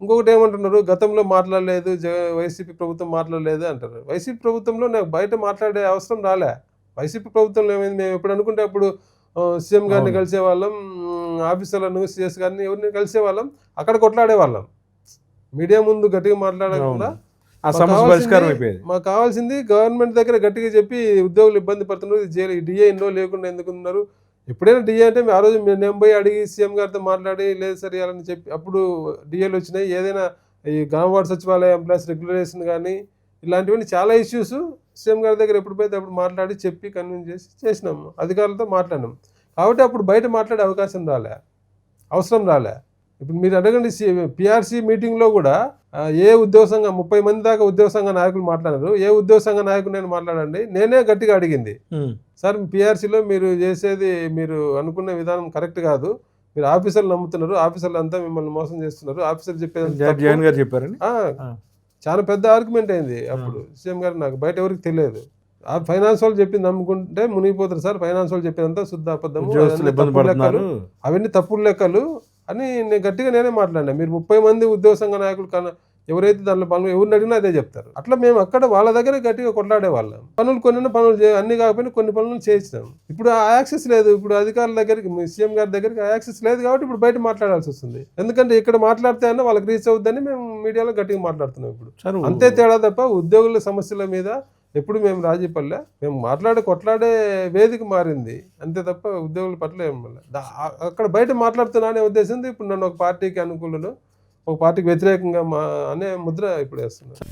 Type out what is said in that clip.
ఇంకొకటి ఏమంటున్నారు? గతంలో మాట్లాడలేదు జ వైసీపీ ప్రభుత్వం మాట్లాడలేదు అంటారు. వైసీపీ ప్రభుత్వంలో నాకు బయట మాట్లాడే అవసరం రాలే. వైసీపీ ప్రభుత్వంలో ఏమైంది? మేము ఎప్పుడు అనుకుంటే అప్పుడు సీఎం గారిని. కలిసే వాళ్ళం ఆఫీసర్లను సిఎస్ గారిని ఎవరిని కలిసే వాళ్ళం అక్కడ కొట్లాడే వాళ్ళం మీడియా ముందు గట్టిగా మాట్లాడకుండా మాకు కావాల్సింది- పరిష్కారం అయిపోయేది. మాకు కావాల్సింది గవర్నమెంట్ దగ్గర గట్టిగా చెప్పి ఉద్యోగులు ఇబ్బంది పడుతున్నారు. జైలు డిఏ ఎన్నో లేకుండా ఎందుకు ఉన్నారు? ఎప్పుడైనా డిఏ అంటే ఆ రోజు నేను పోయి అడిగి సీఎం గారితో మాట్లాడి లేదు సరే అని చెప్పి అప్పుడు డిఏలు వచ్చినాయి. ఏదైనా ఈ గ్రామవార్డు సచివాలయ ఎంప్లాయీస్ రెగ్యులేషన్ కానీ ఇలాంటివన్నీ చాలా ఇష్యూస్. సీఎం గారి దగ్గర ఎప్పుడు పోయితే అప్పుడు మాట్లాడి చెప్పి కన్విన్స్ చేసి చేసినాము. అధికారులతో మాట్లాడినాం కాబట్టి అప్పుడు బయట మాట్లాడే అవకాశం రాలే. అవసరం రాలే. ఇప్పుడు మీరు అడగండి పిఆర్సీ మీటింగ్లో కూడా ఏ ఉద్యోగ సంఘం ముప్పై మంది దాకా ఉద్యోగ సంఘ నాయకులు మాట్లాడారు. ఏ ఉద్యోగ సంఘ నాయకుడు నేను మాట్లాడండి. నేనే గట్టిగా అడిగింది. సార్ పిఆర్సీలో మీరు చేసేది మీరు అనుకున్న విధానం కరెక్ట్ కాదు. మీరు ఆఫీసర్లు నమ్ముతున్నారు. ఆఫీసర్లు అంతా మిమ్మల్ని మోసం చేస్తున్నారు. ఆఫీసర్లు చెప్పేది జగన్ గారు. చాలా పెద్ద ఆర్గ్యుమెంట్ అయింది అప్పుడు. సీఎం గారు నాకు బయట ఎవరికి తెలియదు. ఆ ఫైనాన్స్ వాళ్ళు చెప్పింది నమ్ముకుంటే మునిగిపోతారు సార్. ఫైనాన్స్ వాళ్ళు చెప్పేదంతా శుద్ధ ఉద్యోగస్తులు అవన్నీ తప్పుడు లెక్కలు. అని నేను గట్టిగా నేనే మాట్లాడినా. మీరు ముప్పై మంది ఉద్యోగ సంఘ నాయకులు కన్నా ఎవరైతే దాంట్లో పనులు ఎవరిని అడిగినా అదే చెప్తారు. అట్లా మేము అక్కడ వాళ్ళ దగ్గర గట్టిగా కొట్లాడే వాళ్ళం. పనులు కొన్ని పనులు అన్ని కాకపోయినా కొన్ని పనులు చేయించినాం ఇప్పుడు ఆ యాక్సెస్ లేదు. ఇప్పుడు అధికారుల దగ్గరికి సీఎం గారి దగ్గరికి ఆ యాక్సెస్ లేదు కాబట్టి ఇప్పుడు బయట మాట్లాడాల్సి వస్తుంది. ఎందుకంటే ఇక్కడ మాట్లాడితే అన్న వాళ్ళకి రీచ్ అవుద్దని మేము మీడియాలో గట్టిగా మాట్లాడుతున్నాం ఇప్పుడు. అంతే తేడా తప్ప ఉద్యోగుల సమస్యల మీద ఎప్పుడు మేము రాజీ పడలే మేము మాట్లాడే కొట్లాడే వేదిక మారింది. అంతే తప్ప ఉద్యోగుల పట్ల ఏం అక్కడ బయట మాట్లాడుతున్నా అనే ఉద్దేశంతో ఇప్పుడు నన్ను ఒక పార్టీకి అనుకూలను ఒక పార్టీకి వ్యతిరేకంగా మా అనే ముద్ర ఇప్పుడు వేస్తున్నారు.